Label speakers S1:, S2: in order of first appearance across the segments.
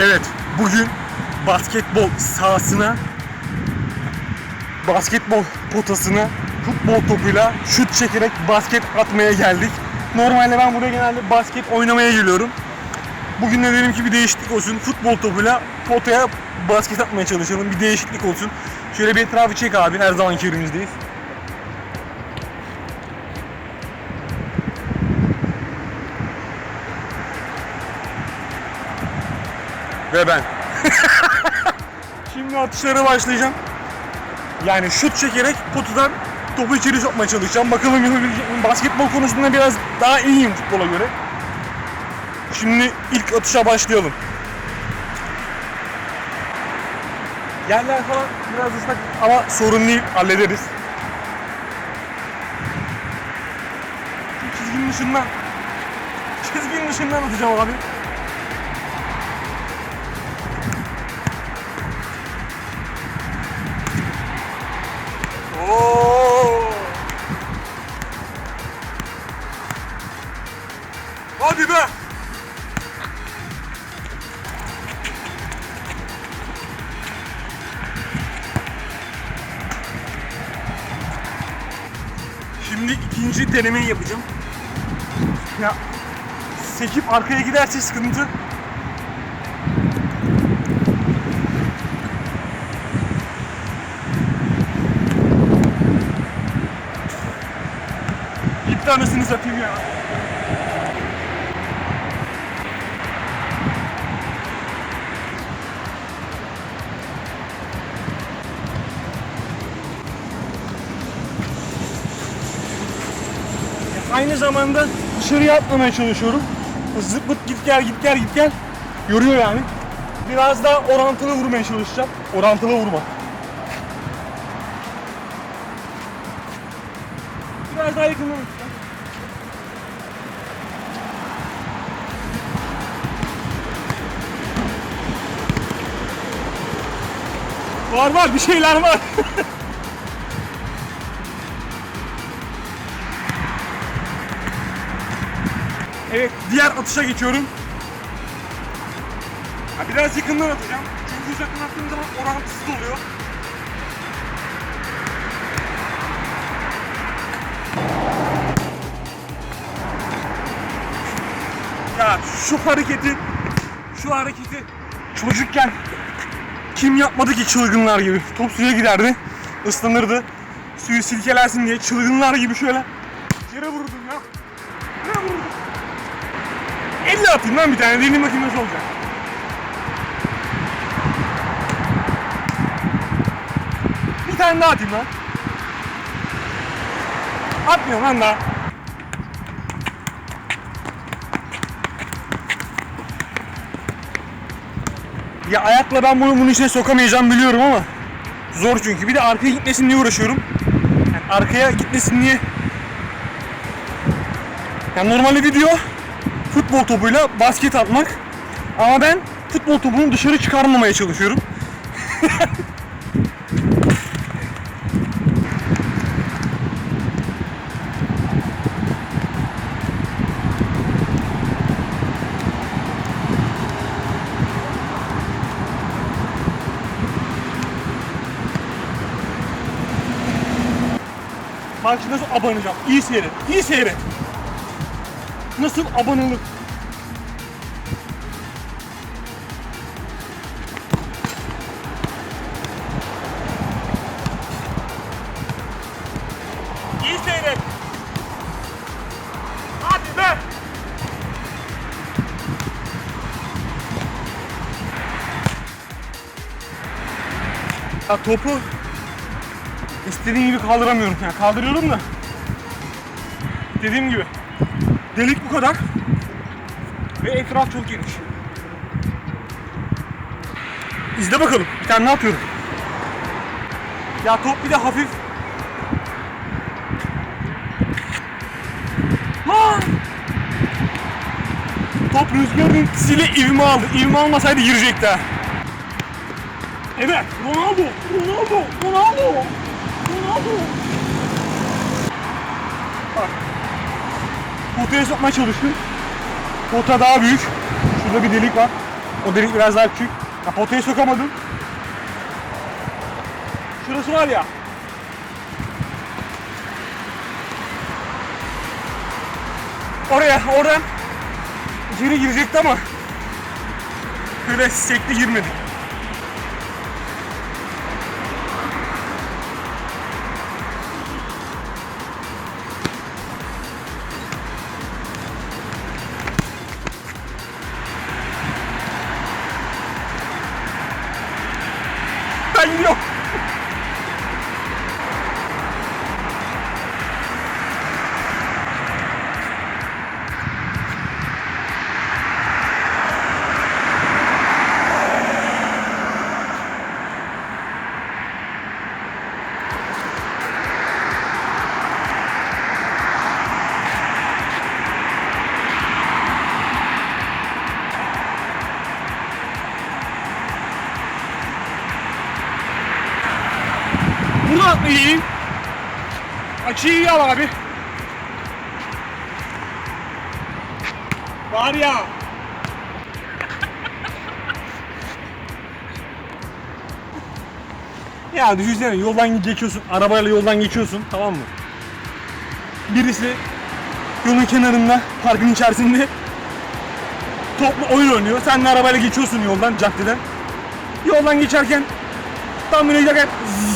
S1: Evet, bugün basketbol sahasına, basketbol potasına futbol topuyla şut çekerek basket atmaya geldik. Normalde ben buraya genelde basket oynamaya geliyorum. Bugün de dedim ki bir değişiklik olsun. Futbol topuyla potaya basket atmaya çalışalım. Bir değişiklik olsun. Şöyle bir etrafı çek abi. Her zamanki yerimizdeyiz. Ve ben. Şimdi atışlara başlayacağım. Yani şut çekerek potadan topu içeri sokmaya çalışacağım. Bakalım? Basketbol konusunda biraz daha iyiyim futbola göre. Şimdi ilk atışa başlayalım. Yerler falan biraz ıslak ama sorun değil hallederiz. Şu çizginin dışından çizginin dışından atacağım abi. İkinci denemeyi yapacağım. Ya sekip arkaya giderse sıkıntı. Bir tanesini satayım ya. Aynı zamanda dışarıya atmamaya çalışıyorum. Zıp git gel git gel git gel. Yoruyor yani. Biraz daha orantılı vurmaya çalışacağım. Orantılı vurma. Biraz daha yakından. Var var bir şeyler var. diğer atışa geçiyorum. Ha, biraz yakından atacağım. Çünkü uzaktan attığım zaman orantısız oluyor. Ya şu hareketi, şu hareketi çocukken kim yapmadı ki çılgınlar gibi? Top suya giderdi, ıslanırdı. Suyu silkelersin diye çılgınlar gibi şöyle yere vurdum ya. Ne vurdum? Elle atayım lan bir tane, deneyim bakayım nasıl olacak. Bir tane daha atayım lan. Atmıyorum lan daha. Ya ayakla ben bunu bunun içine sokamayacağım biliyorum ama zor çünkü. Bir de arkaya gitmesin diye uğraşıyorum. Yani arkaya gitmesin diye. Yani normalde video futbol topuyla basket atmak. Ama ben futbol topunu dışarı çıkarmamaya çalışıyorum. Nasıl abanacağım. İyi seyret. İyi seyret. Nasıl abanılır. İyi seyret. Hadi. Ya topu İstediğim gibi kaldıramıyorum. Yani kaldırıyorum da dediğim gibi delik bu kadar ve etraf çok geniş. İzle bakalım. Bir tane ne yapıyorum? Ya top bir de hafif. Lan! Top rüzgarın etkisiyle ivme aldı. İvme almasaydı girecekti ha. Evet, Ronaldo, Ronaldo, Ronaldo, Ronaldo. Bak. Potaya sokmaya çalıştım. Pota daha büyük. Şurada bir delik var. O delik biraz daha küçük. Ya potayı sokamadım. Şurası var ya. Oraya, oradan içeri girecekti ama böyle sekti girmedi. Ben gidiyorum. Abi. Var ya. ya düşünsene yoldan geçiyorsun, arabayla yoldan geçiyorsun tamam mı? Birisi yolun kenarında, parkın içerisinde toplu oyun oynuyor. Sen de arabayla geçiyorsun yoldan, caddeden. Yoldan geçerken Tam böyle giderken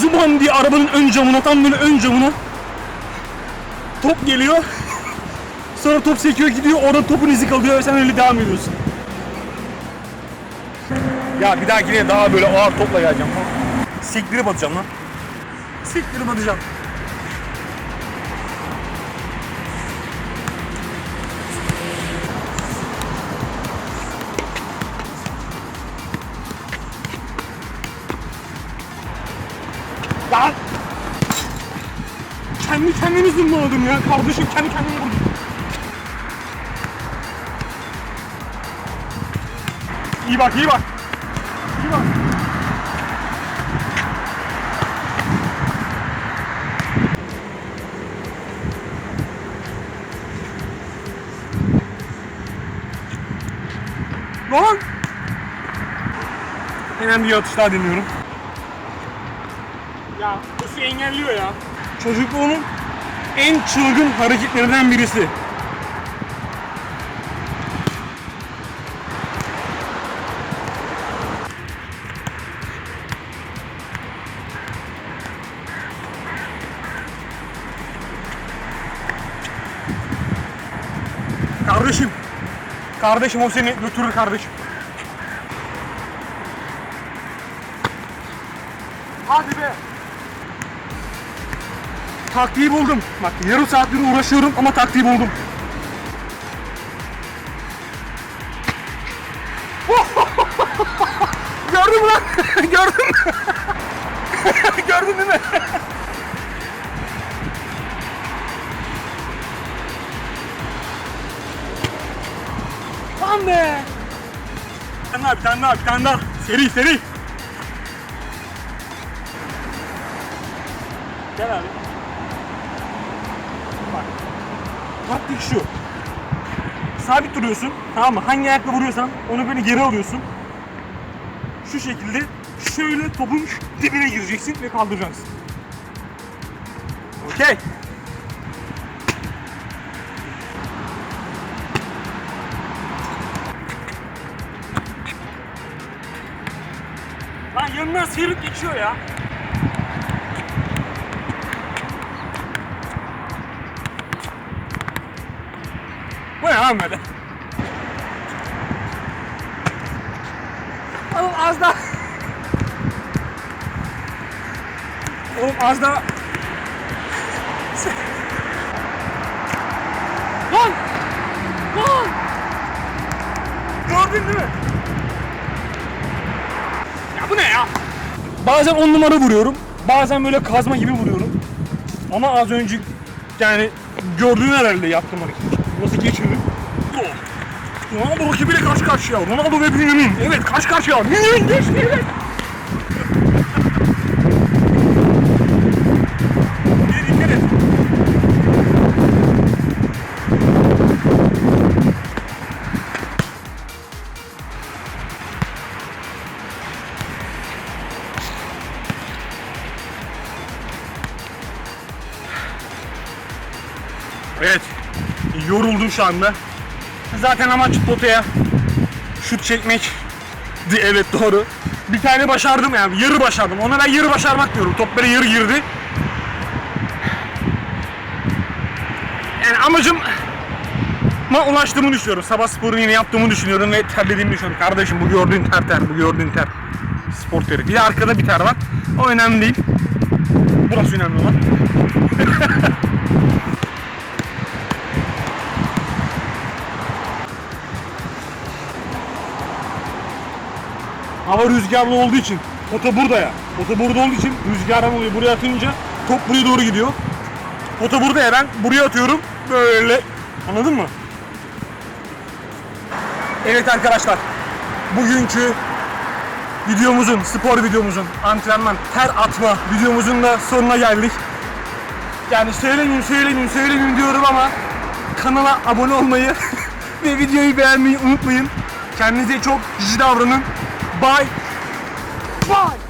S1: zıman diye arabanın ön camına tam böyle ön camına top geliyor. Sonra top sekiyor gidiyor orada topun izi kalıyor ve sen öyle devam ediyorsun. Ya bir dahakine daha böyle ağır topla geleceğim. Sektirip atacağım lan. Sektirip atacağım. Zımlamadım ya. Kardeşim kendi kendimi vurdum. İyi bak, iyi bak. İyi bak. Lan! Hemen bir atış daha deniyorum. Ya Isi engelliyor ya. Çocukluğunun en çılgın hareketlerinden birisi. Kardeşim. Kardeşim o seni götürür kardeşim. Hadi be. Taktiği buldum. Bak yarım saattir uğraşıyorum ama taktiği buldum. Gördün mü lan? Gördün mü? Gördün değil mi? Lan be! Bir tane daha, bir tane daha, bir tane daha. Seri, seri. Gel abi. Taktik şu. Sabit duruyorsun. Tamam mı? Hangi ayakla vuruyorsan onu böyle geri alıyorsun. Şu şekilde şöyle topun dibine gireceksin ve kaldıracaksın. Okey. Lan yanından sıyrıp geçiyor ya. Böyle? Oğlum az daha... Oğlum az daha... Lan! Lan! Gördün değil mi? Ya bu ne ya? Bazen on numara vuruyorum. Bazen böyle kazma gibi vuruyorum. Ama az önce yani gördüğün herhalde yaptığım hareket. Nasıl geçirdim? Ronaldo. Ronaldo rakibiyle karşı karşıya. Ronaldo ve Bünyamin. Evet karşı karşıya. Bünyamin geçti. Evet. Evet. Yoruldum şu anda. Zaten amaç potaya şut çekmek. Evet doğru. Bir tane başardım yani yarı başardım. Ona ben yarı başarmak diyorum. Top böyle yarı girdi. Yani amacım ma ulaştığımı düşünüyorum. Sabah sporu yine yaptığımı düşünüyorum ve terlediğimi düşünüyorum. Kardeşim bu gördüğün ter ter, bu gördüğün ter. Spor teri. Bir de arkada bir ter var. O önemli değil. Burası önemli olan. Hava rüzgarlı olduğu için pota burada ya. Pota burada olduğu için rüzgardan oluyor. Buraya atınca top buraya doğru gidiyor. Pota burada ya ben buraya atıyorum. Böyle. Anladın mı? Evet arkadaşlar. Bugünkü videomuzun, spor videomuzun, antrenman, ter atma videomuzun da sonuna geldik. Yani söylemeyeyim, söylemeyeyim, söylemeyeyim diyorum ama kanala abone olmayı ve videoyu beğenmeyi unutmayın. Kendinize çok cici davranın. Bye. Bye.